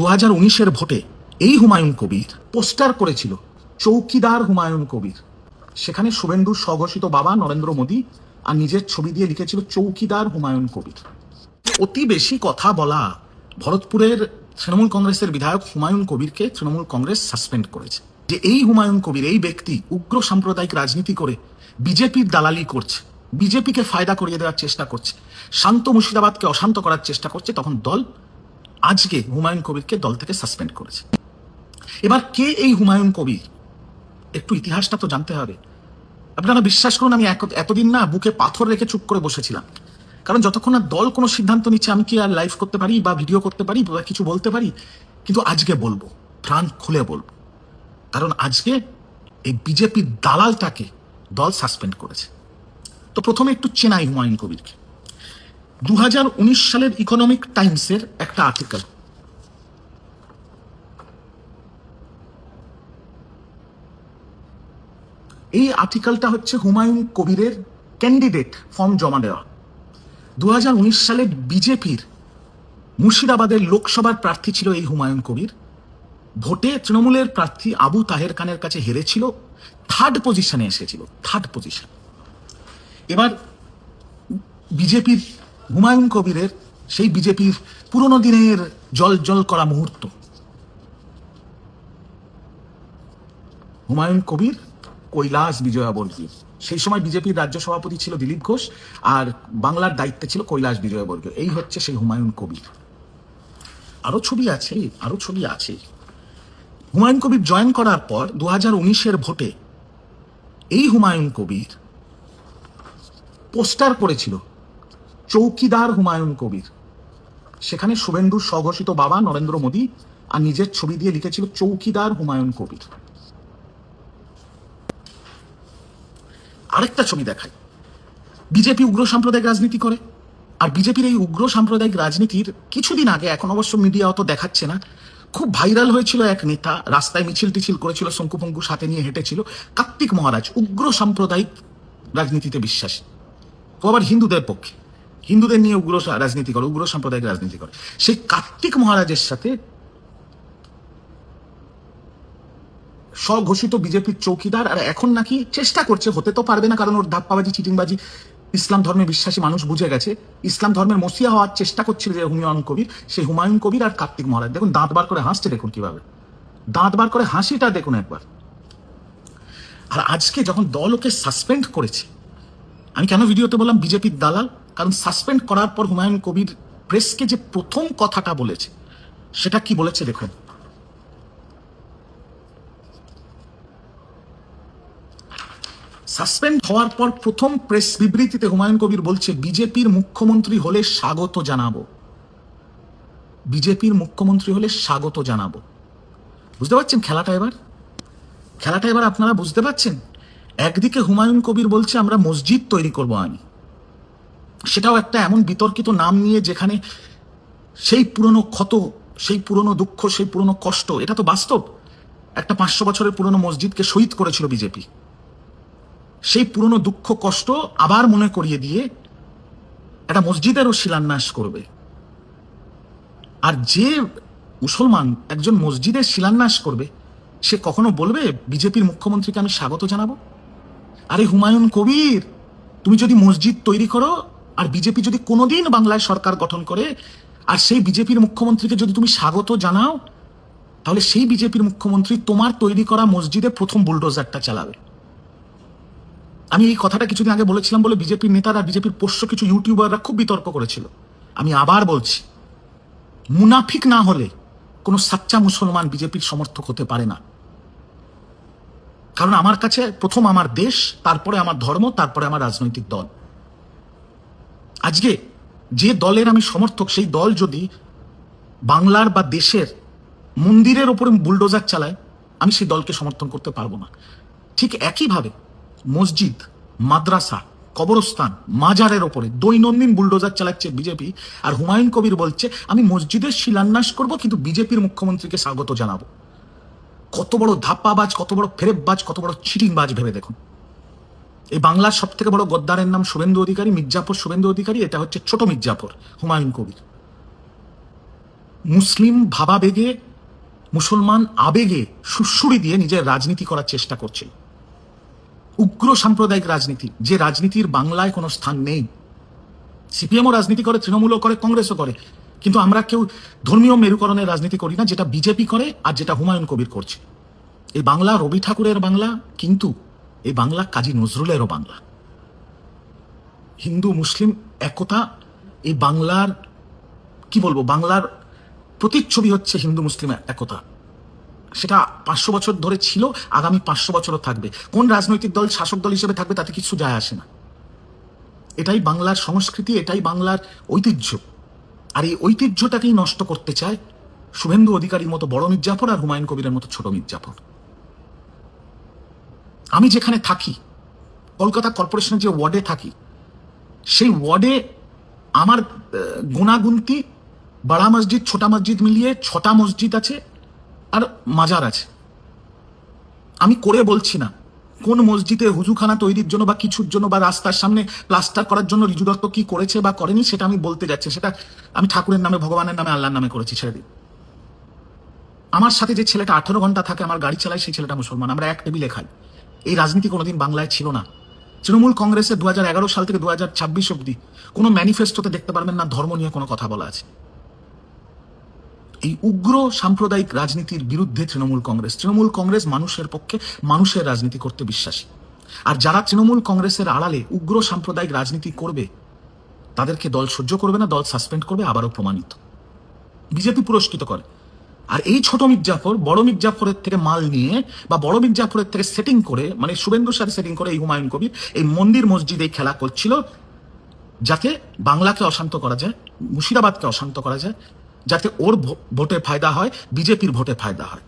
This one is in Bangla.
দু হাজার উনিশের ভোটে এই হুমায়ুন কবির পোস্টার করেছিল, চৌকিদার হুমায়ুন কবির। সেখানে শুভেন্দুর স্বঘোষিত বাবা নরেন্দ্র মোদী আর নিজের ছবি দিয়ে লিখেছিল চৌকিদার হুমায়ুন কবির। অতি বেশি কথা বলা ভরতপুরের তৃণমূল কংগ্রেসের বিধায়ক হুমায়ুন কবিরকে তৃণমূল কংগ্রেস সাসপেন্ড করেছে। যে এই হুমায়ুন কবির, এই ব্যক্তি উগ্র সাম্প্রদায়িক রাজনীতি করে বিজেপির দালালি করছে, বিজেপিকে ফায়দা করিয়ে দেওয়ার চেষ্টা করছে, শান্ত মুর্শিদাবাদকে অশান্ত করার চেষ্টা করছে, তখন দল আজকে হুমায়ুন কবিরকে দল থেকে সাসপেন্ড করেছে। এবার কে এই হুমায়ুন কবির? একটু ইতিহাসটা তো জানতে হবে। আপনারা বিশ্বাস করুন, আমি এতদিন না বুকে পাথর রেখে চুপ করে বসেছিলাম। কারণ যতক্ষণ না দল কোনো সিদ্ধান্ত নিচ্ছে, আমি কি আর লাইভ করতে পারি বা ভিডিও করতে পারি বা কিছু বলতে পারি? কিন্তু আজকে বলব, প্রাণ খুলে বলব। কারণ আজকে এই বিজেপির দালালটাকে দল সাসপেন্ড করেছে। তো প্রথমে একটু চেনাই হুমায়ুন কবিরকে। দু হাজার উনিশ সালের ইকোনমিক টাইমসের একটা আর্টিকেল এই আর্টিকেলটা হচ্ছে হুমায়ুন কবিরের ক্যান্ডিডেট ফর্ম জমা দেওয়া। দু সালে বিজেপির মুর্শিদাবাদের লোকসভার প্রার্থী ছিল এই হুমায়ুন কবির। ভোটে তৃণমূলের প্রার্থী আবু তাহের খানের কাছে হেরেছিল থার্ড পজিশনে এসেছিল থার্ড পজিশন এবার বিজেপির হুমায়ুন কবিরের সেই বিজেপির পুরনো দিনের জল জল করা মুহূর্ত। হুমায়ুন কবির, কৈলাস বিজয়াবর্গী সেই সময় বিজেপির রাজ্য সভাপতি ছিল দিলীপ ঘোষ আর বাংলার দায়িত্বে ছিল কৈলাস বিজয়বর্গীয় এই হচ্ছে সেই হুমায়ুন কবির। আরও ছবি আছে, আরও ছবি আছে। হুমায়ুন কবির জয়েন করার পর দু হাজার উনিশের ভোটে এই হুমায়ুন কবির পোস্টার করেছিল চৌকিদার হুমায়ুন কবির। সেখানে শুভেন্দুর স্বঘোষিত বাবা নরেন্দ্র মোদী আর নিজের ছবি দিয়ে লিখেছিল চৌকিদার হুমায়ুন কবির। আরেকটা ছবি দেখাই। বিজেপি উগ্র সাম্প্রদায়িক রাজনীতি করে। আর বিজেপির এই উগ্র সাম্প্রদায়িক রাজনীতির কিছুদিন আগে এখন অবশ্য মিডিয়া অত দেখাচ্ছে না। খুব ভাইরাল হয়েছিল এক নেতা, রাস্তায় মিছিল টিছিল করেছিল শঙ্কুপঙ্কু সাথে নিয়ে হেঁটেছিল। কার্তিক মহারাজ, উগ্র সাম্প্রদায়িক রাজনীতিতে বিশ্বাসী। ও আবার হিন্দুদের পক্ষে। হিন্দুদের নিয়ে উগ্র রাজনীতি করে, উগ্র সাম্প্রদায়িক রাজনীতি করে। সেই কার্তিক মহারাজের সাথে স্বঘোষিত বিজেপির চৌকিদার, আর এখন নাকি চেষ্টা করছে, হতে তো পারবে না, কারণ ওর ধাপ্পাবাজি, চিটিংবাজি, ইসলাম ধর্মে বিশ্বাসী মানুষ বুঝে গেছে। ইসলাম ধর্মের মসিয়া হওয়ার চেষ্টা করছিল যে হুমায়ুন কবির, সেই হুমায়ুন কবির আর কার্তিক মহারাজ। দেখুন, দাঁত বার করে হাসছে দেখুন কীভাবে। দাঁত বার করে হাসিটা দেখুন একবার। আর আজকে যখন দল ওকে সাসপেন্ড করেছে, আমি কেন ভিডিওতে বললাম, বিজেপির দালাল কারণ সাসপেন্ড করার পর হুমায়ুন কবির প্রেসকে যে প্রথম কথাটা বলেছে, সেটা কি বলেছে দেখুন। সাসপেন্ড হওয়ার পর প্রথম প্রেস বিবৃতিতে হুমায়ুন কবির বলছে, বিজেপির মুখ্যমন্ত্রী হলে স্বাগত জানাব। বিজেপির মুখ্যমন্ত্রী হলে স্বাগত জানাব। বুঝতে পারছেন খেলাটা এবার? খেলাটা এবার আপনারা বুঝতে পারছেন? একদিকে হুমায়ুন কবির বলছে, আমরা মসজিদ তৈরি করব আমি। সেটাও একটা এমন বিতর্কিত নাম নিয়ে যেখানে সেই পুরনো ক্ষত, সেই পুরনো দুঃখ, সেই পুরনো কষ্ট, এটা তো বাস্তব। একটা পাঁচশো বছরের পুরনো মসজিদকে শহীদ করেছিল বিজেপি। সেই পুরনো দুঃখ, কষ্ট আবার মনে করিয়ে দিয়ে একটা মসজিদেরও শিলান্যাস করবে। আর যে মুসলমান একজন মসজিদের শিলান্যাস করবে, সে কখনো বলবে, বিজেপির মুখ্যমন্ত্রীকে আমি স্বাগত জানাব? আরে হুমায়ুন কবির, তুমি যদি মসজিদ তৈরি করো আর বিজেপি যদি কোনোদিন বাংলায় সরকার গঠন করে, আর সেই বিজেপির মুখ্যমন্ত্রীকে যদি তুমি স্বাগত জানাও, তাহলে সেই বিজেপির মুখ্যমন্ত্রী তোমার তৈরি করা মসজিদে প্রথম বুলডোজারটা চালাবে। আমি এই কথাটা কিছুদিন আগে বলেছিলাম বলে বিজেপির নেতারা, বিজেপির পোষ্য কিছু ইউটিউবাররা খুব বিতর্ক করেছিল। আমি আবার বলছি, মুনাফিক না হলে কোনো সাচ্চা মুসলমান বিজেপির সমর্থক হতে পারে না। কারণ আমার কাছে প্রথম আমার দেশ, তারপরে আমার ধর্ম, তারপরে আমার রাজনৈতিক দল। আজকে যে দলের আমি সমর্থক, সেই দল যদি বাংলার বা দেশের মন্দিরের ওপরে বুলডোজার চালায়, আমি সেই দলকে সমর্থন করতে পারব না। ঠিক একইভাবে মসজিদ, মাদ্রাসা, কবরস্থান, মাজারের ওপরে দৈনন্দিন বুলডোজার চালাচ্ছে বিজেপি আর হুমায়ুন কবির বলছে, আমি মসজিদের শিলান্যাস করব, কিন্তু বিজেপির মুখ্যমন্ত্রীকে স্বাগত জানাব। কত বড় ধাপ্পাবাজ, কত বড় ফেরেববাজ, কত বড় চিটিংবাজ ভেবে দেখুন। এই বাংলার সব থেকে বড় গদ্দারের নাম শুভেন্দু অধিকারী মির্জাফর শুভেন্দু অধিকারী, এটা হচ্ছে ছোট মির্জাফর হুমায়ুন কবির। মুসলিম ভাবাবেগে, মুসলমান আবেগে সুশ্রুড়ি দিয়ে নিজের রাজনীতি করার চেষ্টা করছিল উগ্র সাম্প্রদায়িক রাজনীতি, যে রাজনীতির বাংলায় কোনো স্থান নেই। সিপিএমও রাজনীতি করে, তৃণমূলও করে, কংগ্রেসও করে। কিন্তু আমরা কেউ ধর্মীয় মেরুকরণের রাজনীতি করি না, যেটা বিজেপি করে আর যেটা হুমায়ুন কবির করছে। এই বাংলা রবি ঠাকুরের বাংলা, কিন্তু এই বাংলা কাজী নজরুলেরও বাংলা। হিন্দু, মুসলিম একতা এই বাংলার, কি বলব, বাংলার প্রতিচ্ছবি হচ্ছে হিন্দু, মুসলিম একতা। সেটা পাঁচশো বছর ধরে ছিল, আগামী পাঁচশো বছরও থাকবে। কোন রাজনৈতিক দল শাসক দল হিসেবে থাকবে তাতে কিছু যায় আসে না। এটাই বাংলার সংস্কৃতি, এটাই বাংলার ঐতিহ্য। আর এই ঐতিহ্যটাকেই নষ্ট করতে চায় শুভেন্দু অধিকারীর মতো বড় মির্জাফর আর হুমায়ুন কবিরের মতো ছোট মির্জাফর। আমি যেখানে থাকি, কলকাতা কর্পোরেশনের যে ওয়ার্ডে থাকি, সেই ওয়ার্ডে আমার গুণাগুন্তি বাড়া মসজিদ, ছোটা মসজিদ মিলিয়ে ছটা মসজিদ আছে আর মাজার আছে। আমি করে বলছি না কোন মসজিদে হুজুখানা তৈরির জন্য বা কিছুর জন্য বা রাস্তার সামনে প্লাস্টার করার জন্য রিজু দত্ত কি করেছে বা করেনি সেটা আমি বলতে যাচ্ছি সেটা আমি ঠাকুরের নামে, ভগবানের নামে, আল্লাহর নামে করেছি, ছেড়ে দিই আমার সাথে যে ছেলেটা আঠেরো ঘণ্টা থাকে, আমার গাড়ি চালায়, সেই ছেলেটা মুসলমান। আমরা এক টেবিলে খাই। এই রাজনীতি কোনোদিন বাংলায় ছিল না। তৃণমূল কংগ্রেসের দু হাজার এগারো সাল থেকে দু হাজার ছাব্বিশ অব্দি কোনো ম্যানিফেস্টোতে দেখতে পারবেন না, ধর্ম নিয়ে কোনো কথা বলা আছে। এই উগ্র সাম্প্রদায়িক রাজনীতির বিরুদ্ধে তৃণমূল কংগ্রেস। তৃণমূল কংগ্রেস মানুষের পক্ষে মানুষের রাজনীতি করতে বিশ্বাসী। আর যারা তৃণমূল কংগ্রেসের আড়ালে উগ্র সাম্প্রদায়িক রাজনীতি করবে, তাদেরকে দল সহ্য করবে না, দল সাসপেন্ড করবে, আবারও প্রমাণিত। বিজেপি পুরস্কৃত করে। আর এই ছোট মির্জাফর, বড় মির্জাফরের থেকে মাল নিয়ে বা বড় মির্জাফরের থেকে সেটিং করে মানে শুভেন্দুর সাথে সেটিং করে এই হুমায়ুন কবির এই মন্দির মসজিদে খেলা করছিল, যাতে বাংলাকে অশান্ত করা যায়, মুর্শিদাবাদকে অশান্ত করা যায়, যাতে ওর ভোটে ফায়দা হয়, বিজেপির ভোটে ফায়দা হয়।